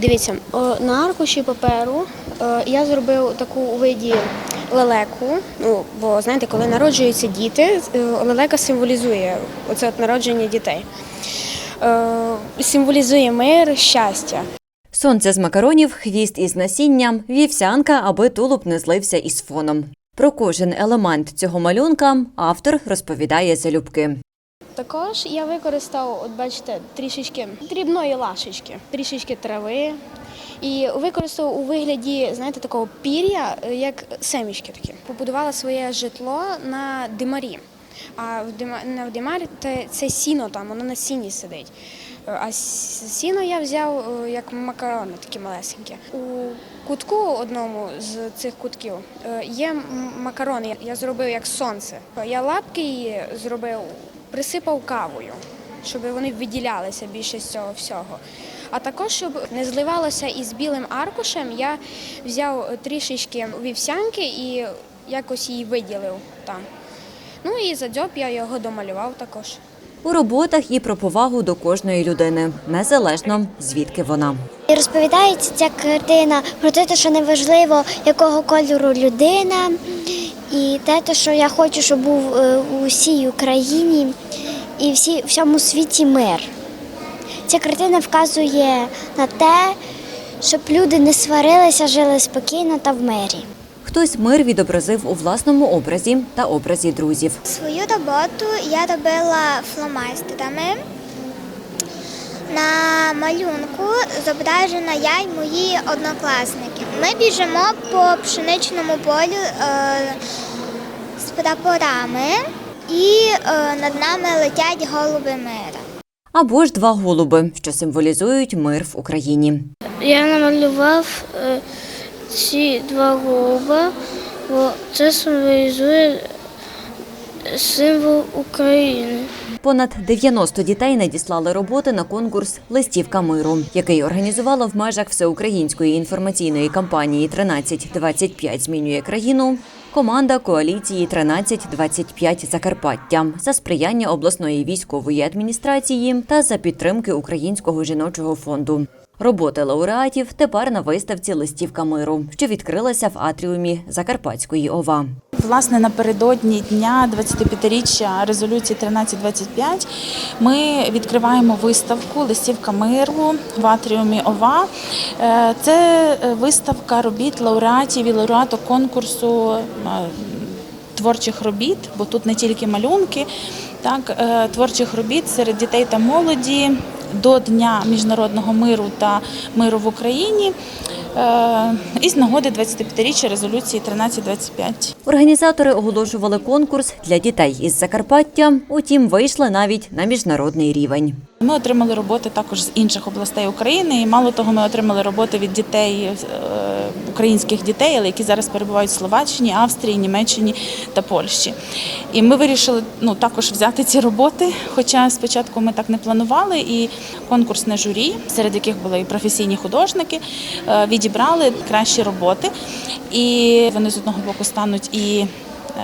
Дивіться, на аркуші паперу е, я зробив таку у виді лелеку. Ну, бо знаєте, коли народжуються діти, е, лелека символізує оце от народження дітей. Е, Символізує мир, щастя. Сонце з макаронів, хвіст із насінням, вівсянка, аби тулуб не злився із фоном. Про кожен елемент цього малюнка автор розповідає залюбки. Також я використав, от бачите, трішечки дрібної лашечки, трішечки трави. І використав у вигляді, знаєте, такого пір'я, е, як семічки такі. Побудувала своє житло на димарі. А в дима, не в димарі це, сіно там, воно на сіні сидить. Е, А сіно я взяв е, як макарони, такі малесенькі. У кутку одному з цих кутків є макарони. Я зробив як сонце. Я лапки її зробив, присипав кавою, щоб вони виділялися більше з цього всього. А також, щоб не зливалося із білим аркушем, я взяв трішечки вівсянки і якось її виділив там. Ну і за дзьоб я його домалював також. У роботах і про повагу до кожної людини, незалежно звідки вона. І розповідається ця картина про те, що неважливо, якого кольору людина, і те, що я хочу, щоб був е, у всій Україні і всі, всьому світі мир. Ця картина вказує на те, щоб люди не сварилися, жили спокійно та в мирі. Хтось мир відобразив у власному образі та образі друзів. Свою роботу я робила фломастерами. На малюнку зображена я й мої однокласники. Ми біжимо по пшеничному полю е, з прапорами, і е, над нами летять голуби мира. Або ж два голуби, що символізують мир в Україні. Я намалював е, ці два голуба, бо це символізує символ України. Понад 90 дітей надіслали роботи на конкурс Листівка миру, який організувала в межах всеукраїнської інформаційної кампанії 1325 змінює країну. Команда коаліції 1325 Закарпаття за сприяння обласної військової адміністрації та за підтримки Українського жіночого фонду. Роботи лауреатів тепер на виставці Листівка миру, що відкрилася в атріумі Закарпатської ОВА. Власне, напередодні дня 25-річчя резолюції 1325 ми відкриваємо виставку Листівка миру в атріумі ОВА. Е, Це виставка робіт лауреатів і лауреаток конкурсу е, творчих робіт, бо тут не тільки малюнки, так, е, творчих робіт серед дітей та молоді до Дня міжнародного миру та миру в Україні. е, І з нагоди 25-річчя резолюції 1325. Організатори оголошували конкурс для дітей із Закарпаття, утім, вийшли навіть на міжнародний рівень. Ми отримали роботи також з інших областей України, і мало того, ми отримали роботи від дітей е, українських дітей, але які зараз перебувають в Словаччині, Австрії, Німеччині та Польщі. І ми вирішили ну також взяти ці роботи. Хоча спочатку ми так не планували, і конкурсне журі, серед яких були і професійні художники, е, відібрали кращі роботи, і вони з одного боку стануть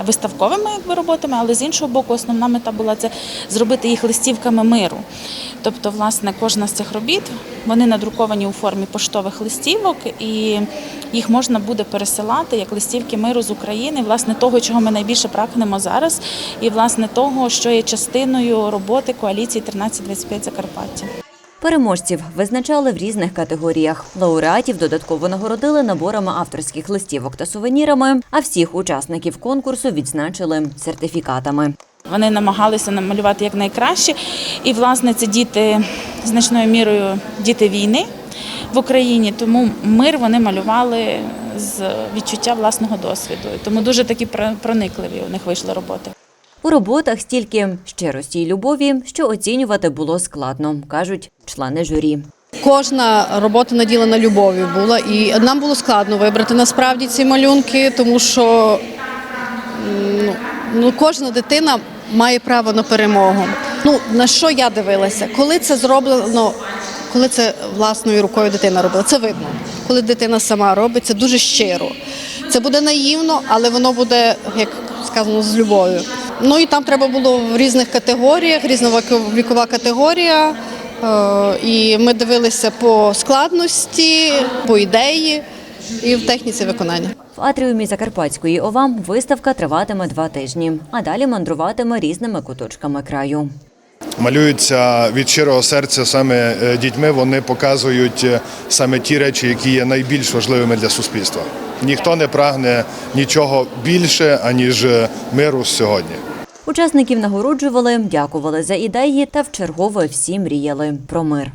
виставковими якби, роботами, але з іншого боку, основна мета була це зробити їх листівками миру. Тобто, власне, кожна з цих робіт вони надруковані у формі поштових листівок, і їх можна буде пересилати як листівки миру з України, власне, того, чого ми найбільше прагнемо зараз, і власне того, що є частиною роботи коаліції 1325 Закарпаття. Переможців визначали в різних категоріях. Лауреатів додатково нагородили наборами авторських листівок та сувенірами, а всіх учасників конкурсу відзначили сертифікатами. Вони намагалися намалювати як найкраще. І, власне, це діти значною мірою діти війни в Україні. Тому мир вони малювали з відчуття власного досвіду. Тому дуже такі про- проникливі у них вийшли роботи. У роботах стільки щирості й любові, що оцінювати було складно, кажуть члени журі. Кожна робота наділена любов'ю була, і нам було складно вибрати насправді ці малюнки, тому що ну, кожна дитина має право на перемогу. Ну на що я дивилася? Коли це зроблено, коли це власною рукою дитина робила, це видно. Коли дитина сама робить, це дуже щиро. Це буде наївно, але воно буде, як сказано, з любов'ю. Ну і там треба було в різних категоріях, різна вікова категорія. Е, І ми дивилися по складності, по ідеї і в техніці виконання. В атріумі Закарпатської ОВА виставка триватиме два тижні, а далі мандруватиме різними куточками краю. малюються від щирого серця саме е, дітьми. Вони показують е, саме ті речі, які є найбільш важливими для суспільства. Ніхто не прагне нічого більше аніж миру сьогодні. Учасників нагороджували, дякували за ідеї та вчергове всі мріяли про мир.